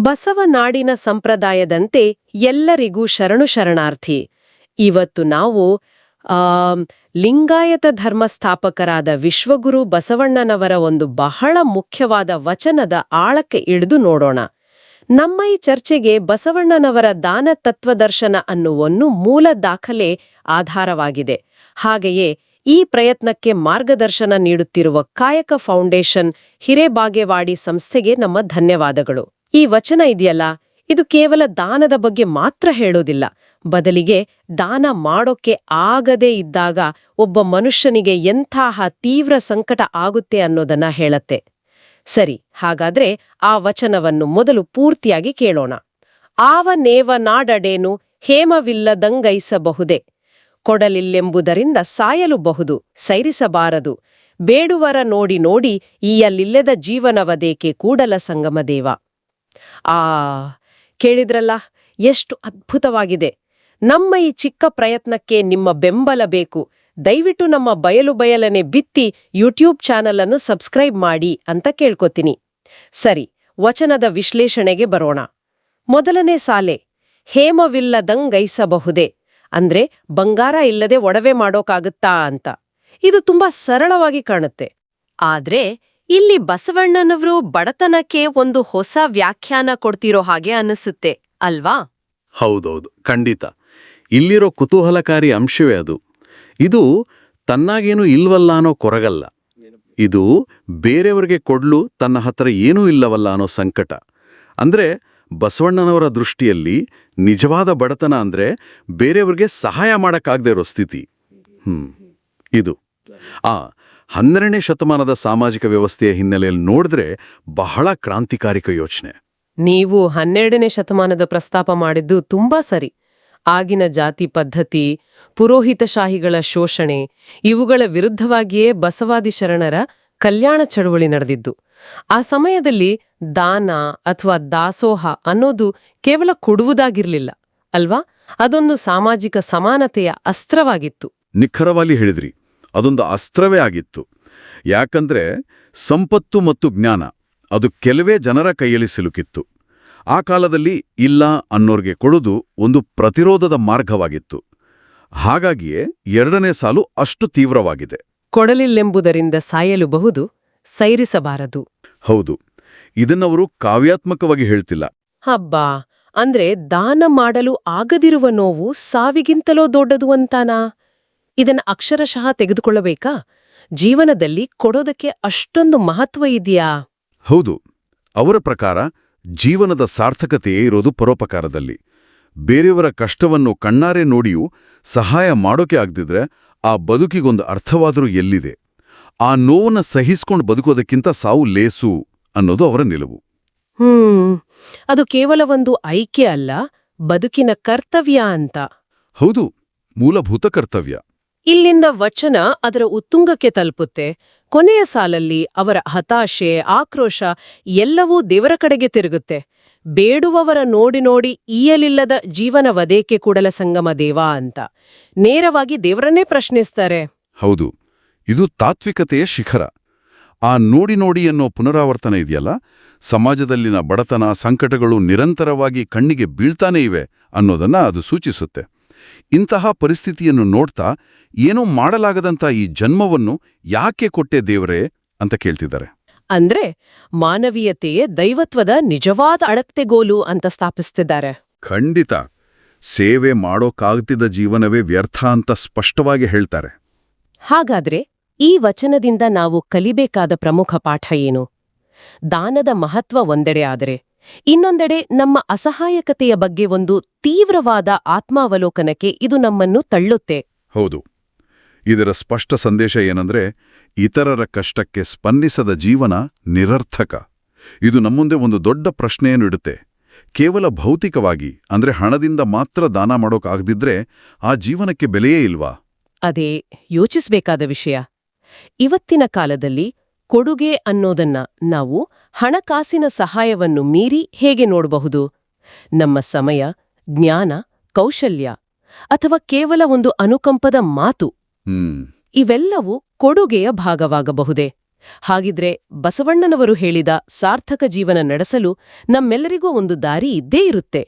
ಬಸವನಾಡಿನ ಸಂಪ್ರದಾಯದಂತೆ ಎಲ್ಲರಿಗೂ ಶರಣು ಶರಣಾರ್ಥಿ. ಇವತ್ತು ನಾವು ಲಿಂಗಾಯತ ಧರ್ಮ ಸ್ಥಾಪಕರಾದ ವಿಶ್ವಗುರು ಬಸವಣ್ಣನವರ ಒಂದು ಬಹಳ ಮುಖ್ಯವಾದ ವಚನದ ಆಳಕ್ಕೆ ಇಳಿದು ನೋಡೋಣ. ನಮ್ಮ ಈ ಚರ್ಚೆಗೆ ಬಸವಣ್ಣನವರ ದಾನ ತತ್ವದರ್ಶನ ಅನ್ನುವನ್ನು ಮೂಲ ದಾಖಲೆ ಆಧಾರವಾಗಿದೆ. ಹಾಗೆಯೇ, ಈ ಪ್ರಯತ್ನಕ್ಕೆ ಮಾರ್ಗದರ್ಶನ ನೀಡುತ್ತಿರುವ ಕಾಯಕ ಫೌಂಡೇಶನ್ ಹಿರೇಬಾಗೇವಾಡಿ ಸಂಸ್ಥೆಗೆ ನಮ್ಮ ಧನ್ಯವಾದಗಳು. ಈ ವಚನ ಇದೆಯಲ್ಲ? ಇದು ಕೇವಲ ದಾನದ ಬಗ್ಗೆ ಮಾತ್ರ ಹೇಳೋದಿಲ್ಲ. ಬದಲಿಗೆ ದಾನ ಮಾಡೋಕೆ ಆಗದೇ ಇದ್ದಾಗ ಒಬ್ಬ ಮನುಷ್ಯನಿಗೆ ಎಂತಹ ತೀವ್ರ ಸಂಕಟ ಆಗುತ್ತೆ ಅನ್ನೋದನ್ನ ಹೇಳತ್ತೆ. ಸರಿ, ಹಾಗಾದ್ರೆ ಆ ವಚನವನ್ನು ಮೊದಲು ಪೂರ್ತಿಯಾಗಿ ಕೇಳೋಣ. ಆವ ನೇವ ನಾಡಡೇನು ಹೇಮವಿಲ್ಲದಂಗೈಸಬಹುದೇ? ಕೊಡಲಿಲ್ಲೆಂಬುದರಿಂದ ಸಾಯಲುಬಹುದು, ಸೈರಿಸಬಾರದು. ಬೇಡುವರ ನೋಡಿ ನೋಡಿ, ಈಯಲ್ಲಿಲ್ಲದ ಜೀವನವದೇಕೆ ಕೂಡಲ ಸಂಗಮದೇವ? ಆ, ಕೇಳಿದ್ರಲ್ಲ, ಎಷ್ಟು ಅದ್ಭುತವಾಗಿದೆ. ನಮ್ಮ ಈ ಚಿಕ್ಕ ಪ್ರಯತ್ನಕ್ಕೆ ನಿಮ್ಮ ಬೆಂಬಲ ಬೇಕು. ದಯವಿಟ್ಟು ನಮ್ಮ ಬಯಲು ಬಯಲನೆ ಬಿತ್ತಿ ಯೂಟ್ಯೂಬ್ ಚಾನಲ್ ಅನ್ನು ಸಬ್ಸ್ಕ್ರೈಬ್ ಮಾಡಿ ಅಂತ ಕೇಳ್ಕೊತೀನಿ. ಸರಿ, ವಚನದ ವಿಶ್ಲೇಷಣೆಗೆ ಬರೋಣ. ಮೊದಲನೇ ಸಾಲೆ, ಹೇಮವಿಲ್ಲದಂಗೈಸಬಹುದೇ? ಅಂದ್ರೆ ಬಂಗಾರ ಇಲ್ಲದೆ ಒಡವೆ ಮಾಡೋಕಾಗುತ್ತಾ ಅಂತ. ಇದು ತುಂಬಾ ಸರಳವಾಗಿ ಕಾಣುತ್ತೆ. ಆದ್ರೆ ಇಲ್ಲಿ ಬಸವಣ್ಣನವರು ಬಡತನಕ್ಕೆ ಒಂದು ಹೊಸ ವ್ಯಾಖ್ಯಾನ ಕೊಡ್ತಿರೋ ಹಾಗೆ ಅನಿಸುತ್ತೆ ಅಲ್ವಾ? ಹೌದೌದು, ಖಂಡಿತ. ಇಲ್ಲಿರೋ ಕುತೂಹಲಕಾರಿ ಅಂಶವೇ ಅದು. ಇದು ತನ್ನಾಗೇನು ಇಲ್ವಲ್ಲ ಅನ್ನೋ ಕೊರಗಲ್ಲ. ಇದು ಬೇರೆಯವರಿಗೆ ಕೊಡ್ಲು ತನ್ನ ಹತ್ರ ಏನೂ ಇಲ್ಲವಲ್ಲ ಅನ್ನೋ ಸಂಕಟ. ಅಂದ್ರೆ ಬಸವಣ್ಣನವರ ದೃಷ್ಟಿಯಲ್ಲಿ ನಿಜವಾದ ಬಡತನ ಅಂದ್ರೆ ಬೇರೆಯವ್ರಿಗೆ ಸಹಾಯ ಮಾಡಕ್ಕಾಗದೇ ಇರೋ ಸ್ಥಿತಿ. ಹ್ಮ್, ಇದು. ಆ ಹನ್ನೆರಡನೇ ಶತಮಾನದ ಸಾಮಾಜಿಕ ವ್ಯವಸ್ಥೆಯ ಹಿನ್ನೆಲೆಯಲ್ಲಿ ನೋಡಿದ್ರೆ ಬಹಳ ಕ್ರಾಂತಿಕಾರಿಕ ಯೋಚನೆ. ನೀವು ಹನ್ನೆರಡನೇ ಶತಮಾನದ ಪ್ರಸ್ತಾಪ ಮಾಡಿದ್ದು ತುಂಬಾ ಸರಿ. ಆಗಿನ ಜಾತಿ ಪದ್ಧತಿ ಪುರೋಹಿತಶಾಹಿಗಳ ಶೋಷಣೆ ಇವುಗಳ ವಿರುದ್ಧವಾಗಿಯೇ ಬಸವಾದಿ ಶರಣರ ಕಲ್ಯಾಣ ಚಳುವಳಿ ನಡೆದಿದ್ದು. ಆ ಸಮಯದಲ್ಲಿ ದಾನ ಅಥವಾ ದಾಸೋಹ ಅನ್ನೋದು ಕೇವಲ ಕೊಡುವುದಾಗಿರ್ಲಿಲ್ಲ ಅಲ್ವಾ? ಅದೊಂದು ಸಾಮಾಜಿಕ ಸಮಾನತೆಯ ಅಸ್ತ್ರವಾಗಿತ್ತು. ನಿಖರವಾಗಿ ಹೇಳಿದ್ರಿ. ಅದೊಂದು ಅಸ್ತ್ರವೇ ಆಗಿತ್ತು. ಯಾಕಂದ್ರೆ ಸಂಪತ್ತು ಮತ್ತು ಜ್ಞಾನ ಅದು ಕೆಲವೇ ಜನರ ಕೈಯಲ್ಲಿ ಸಿಲುಕಿತ್ತು. ಆ ಕಾಲದಲ್ಲಿ ಇಲ್ಲ ಅನ್ನೋರ್ಗೆ ಕೊಡುದು ಒಂದು ಪ್ರತಿರೋಧದ ಮಾರ್ಗವಾಗಿತ್ತು. ಹಾಗಾಗಿಯೇ ಎರಡನೇ ಸಾಲು ಅಷ್ಟು ತೀವ್ರವಾಗಿದೆ. ಕೊಡಲಿಲ್ಲೆಂಬುದರಿಂದ ಸಾಯಲುಬಹುದು ಸೈರಿಸಬಾರದು. ಹೌದು ಇದನ್ನವರು ಕಾವ್ಯಾತ್ಮಕವಾಗಿ ಹೇಳ್ತಿಲ್ಲ. ಹಬ್ಬಾ ಅಂದ್ರೆ ದಾನ ಮಾಡಲು ಆಗದಿರುವ ನೋವು ಸಾವಿಗಿಂತಲೋ ದೊಡ್ಡದು ಅಂತಾನಾ? ಇದನ್ನ ಅಕ್ಷರಶಃ ತೆಗೆದುಕೊಳ್ಳಬೇಕಾ? ಜೀವನದಲ್ಲಿ ಕೊಡೋದಕ್ಕೆ ಅಷ್ಟೊಂದು ಮಹತ್ವ ಇದೆಯಾ? ಹೌದು. ಅವರ ಪ್ರಕಾರ ಜೀವನದ ಸಾರ್ಥಕತೆಯೇ ಇರೋದು ಪರೋಪಕಾರದಲ್ಲಿ. ಬೇರೆಯವರ ಕಷ್ಟವನ್ನು ಕಣ್ಣಾರೆ ನೋಡಿಯೂ ಸಹಾಯ ಮಾಡೋಕೆ ಆಗ್ದಿದ್ರೆ ಆ ಬದುಕಿಗೊಂದು ಅರ್ಥವಾದರೂ ಎಲ್ಲಿದೆ? ಆ ನೋವನ್ನು ಸಹಿಸ್ಕೊಂಡು ಬದುಕೋದಕ್ಕಿಂತ ಸಾವು ಲೇಸು ಅನ್ನೋದು ಅವರ ನಿಲುವು. ಹ್ಮ್. ಅದು ಕೇವಲ ಒಂದು ಐಕ್ಯ ಅಲ್ಲ ಬದುಕಿನ ಕರ್ತವ್ಯ ಅಂತ. ಹೌದು. ಮೂಲಭೂತ ಕರ್ತವ್ಯ. ಇಲ್ಲಿಂದ ವಚನ ಅದರ ಉತ್ತುಂಗಕ್ಕೆ ತಲುಪುತ್ತೆ. ಕೊನೆಯ ಸಾಲಲ್ಲಿ ಅವರ ಹತಾಶೆ, ಆಕ್ರೋಶ ಎಲ್ಲವೂ ದೇವರ ಕಡೆಗೆ ತಿರುಗುತ್ತೆ. ಬೇಡುವವರ ನೋಡಿ ನೋಡಿ ಈಯಲಿಲ್ಲದ ಜೀವನವದೇಕೆ ಕೂಡಲ ಸಂಗಮ ದೇವ ಅಂತ. ನೇರವಾಗಿ ದೇವರನ್ನೇ ಪ್ರಶ್ನಿಸ್ತಾರೆ. ಹೌದು, ಇದು ತಾತ್ವಿಕತೆಯ ಶಿಖರ. ಆ ನೋಡಿ ನೋಡಿ ಅನ್ನೋ ಪುನರಾವರ್ತನ ಇದೆಯಲ್ಲ? ಸಮಾಜದಲ್ಲಿನ ಬಡತನ, ಸಂಕಟಗಳು ನಿರಂತರವಾಗಿ ಕಣ್ಣಿಗೆ ಬೀಳ್ತಾನೇ ಇವೆ ಅನ್ನೋದನ್ನ ಅದು ಸೂಚಿಸುತ್ತೆ. ಇಂತಹ ಪರಿಸ್ಥಿತಿಯನ್ನು ನೋಡ್ತಾ ಏನೂ ಮಾಡಲಾಗದಂತ ಈ ಜನ್ಮವನ್ನು ಯಾಕೆ ಕೊಟ್ಟೆ ದೇವರೇ ಅಂತ ಕೇಳ್ತಿದ್ದಾರೆ. ಅಂದ್ರೆ ಮಾನವೀಯತೆಯೇ ದೈವತ್ವದ ನಿಜವಾದ ಅಳತೆಗೋಲು ಅಂತ ಸ್ಥಾಪಿಸ್ತಿದ್ದಾರೆ. ಖಂಡಿತ. ಸೇವೆ ಮಾಡೋಕ್ಕಾಗ್ತಿದ್ದ ಜೀವನವೇ ವ್ಯರ್ಥ ಅಂತ ಸ್ಪಷ್ಟವಾಗಿ ಹೇಳ್ತಾರೆ. ಹಾಗಾದ್ರೆ ಈ ವಚನದಿಂದ ನಾವು ಕಲಿಬೇಕಾದ ಪ್ರಮುಖ ಪಾಠ ಏನು? ದಾನದ ಮಹತ್ವ ಒಂದೆಡೆ ಆದರೆ ಇನ್ನೊಂದೆಡೆ ನಮ್ಮ ಅಸಹಾಯಕತೆಯ ಬಗ್ಗೆ ಒಂದು ತೀವ್ರವಾದ ಆತ್ಮಾವಲೋಕನಕ್ಕೆ ಇದು ನಮ್ಮನ್ನು ತಳ್ಳುತ್ತೆ. ಹೌದು. ಇದರ ಸ್ಪಷ್ಟ ಸಂದೇಶ ಏನಂದ್ರೆ ಇತರರ ಕಷ್ಟಕ್ಕೆ ಸ್ಪಂದಿಸದ ಜೀವನ ನಿರರ್ಥಕ. ಇದು ನಮ್ಮುಂದೆ ಒಂದು ದೊಡ್ಡ ಪ್ರಶ್ನೆಯನ್ನು ಇಡುತ್ತೆ. ಕೇವಲ ಭೌತಿಕವಾಗಿ ಅಂದ್ರೆ ಹಣದಿಂದ ಮಾತ್ರ ದಾನ ಮಾಡೋಕ್ಕಾಗದಿದ್ರೆ ಆ ಜೀವನಕ್ಕೆ ಬೆಲೆಯೇ ಇಲ್ವಾ? ಅದೇ ಯೋಚಿಸಬೇಕಾದ ವಿಷಯ. ಇವತ್ತಿನ ಕಾಲದಲ್ಲಿ ಕೊಡುಗೆ ಅನ್ನೋದನ್ನ ನಾವು ಹಣಕಾಸಿನ ಸಹಾಯವನ್ನು ಮೀರಿ ಹೇಗೆ ನೋಡಬಹುದು? ನಮ್ಮ ಸಮಯ ಜ್ಞಾನ ಕೌಶಲ್ಯ ಅಥವಾ ಕೇವಲ ಒಂದು ಅನುಕಂಪದ ಮಾತು? ಇವೆಲ್ಲವೂ ಕೊಡುಗೆಯ ಭಾಗವಾಗಬಹುದೇ? ಹಾಗಿದ್ರೆ ಬಸವಣ್ಣನವರು ಹೇಳಿದ ಸಾರ್ಥಕ ಜೀವನ ನಡೆಸಲು ನಮ್ಮೆಲ್ಲರಿಗೂ ಒಂದು ದಾರಿ ಇದ್ದೇ ಇರುತ್ತೆ.